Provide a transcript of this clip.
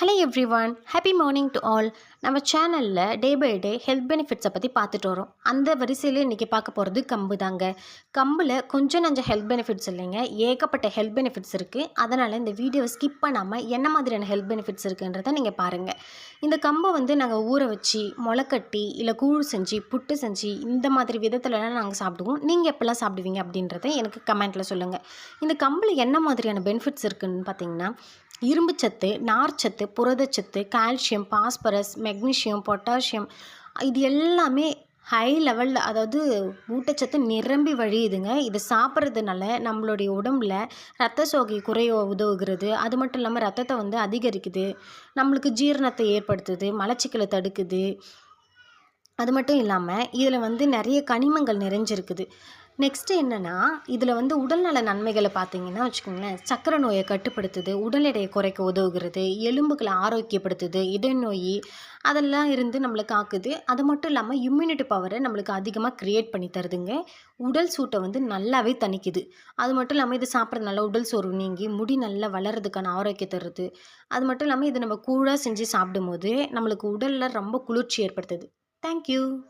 Hello everyone happy morning to all நம்ம சேனலில் day by day health பெனிஃபிட்ஸை பற்றி பார்த்துட்டு வரோம். அந்த வரிசையில் இன்றைக்கி பார்க்க போகிறது கம்பு தாங்க. கம்பில் கொஞ்சம் நஞ்ச ஹெல்த் பெனிஃபிட்ஸ் இல்லைங்க. ஏகப்பட்ட ஹெல்த் பெனிஃபிட்ஸ் இருக்குது அதனால் இந்த வீடியோவை ஸ்கிப் பண்ணாமல் என்ன மாதிரியான ஹெல்த் பெனிஃபிட்ஸ் இருக்குன்றதை நீங்கள் பாருங்கள் இந்த கம்பை வந்து நாங்கள் ஊற வச்சு முளைக்கட்டி இல்லை கூழ் செஞ்சு புட்டு செஞ்சு இந்த மாதிரி விதத்துலலாம் நாங்கள் சாப்பிடுவோம். நீங்கள் எப்போல்லாம் சாப்பிடுவீங்க அப்படின்றத எனக்கு கமெண்ட்டில் சொல்லுங்கள் இந்த கம்பில் என்ன மாதிரியான பெனிஃபிட்ஸ் இருக்குதுன்னு பார்த்தீங்கன்னா இரும்புச்சத்து நார்ச்சத்து புரதச்சத்து கால்சியம் பாஸ்பரஸ் மெக்னீஷியம் பொட்டாசியம் இது எல்லாமே ஹை லெவலில் அதாவது ஊட்டச்சத்து நிரம்பி வழியுதுங்க. இது சாப்பிட்றதுனால நம்மளுடைய உடம்புல ரத்த சோகை குறைய உதவுகிறது. அது மட்டும் இல்லாமல் ரத்தத்தை வந்து அதிகரிக்குது. நம்மளுக்கு ஜீரணத்தை ஏற்படுத்துது மலச்சிக்கலை தடுக்குது. அது மட்டும் இல்லாமல் இதில் வந்து நிறைய கனிமங்கள் நிறைஞ்சிருக்குது. நெக்ஸ்ட்டு என்னென்னா இதில் வந்து உடல்நல நன்மைகளை பார்த்தீங்கன்னா வச்சுக்கோங்களேன் சக்கரை நோயை கட்டுப்படுத்துது உடல் எடையை குறைக்க உதவுகிறது எலும்புகளை ஆரோக்கியப்படுத்துது இதய நோய் அதெல்லாம் இருந்து நம்மளை காக்குது. அது மட்டும் இல்லாமல் இம்யூனிட்டி பவரை நம்மளுக்கு அதிகமாக க்ரியேட் பண்ணி தருதுங்க. உடல் சூட்டை வந்து நல்லாவே தணிக்குது. அது மட்டும் இல்லாமல் இது சாப்பிட்றதுனால உடல் சோர்வு நீங்கி முடி நல்லா வளர்கிறதுக்கான ஆரோக்கியம் தருது. அது மட்டும் இல்லாமல் இது நம்ம கூழாக செஞ்சு சாப்பிடும்போது நம்மளுக்கு உடலில் ரொம்ப குளிர்ச்சி ஏற்படுத்துது. Thank you.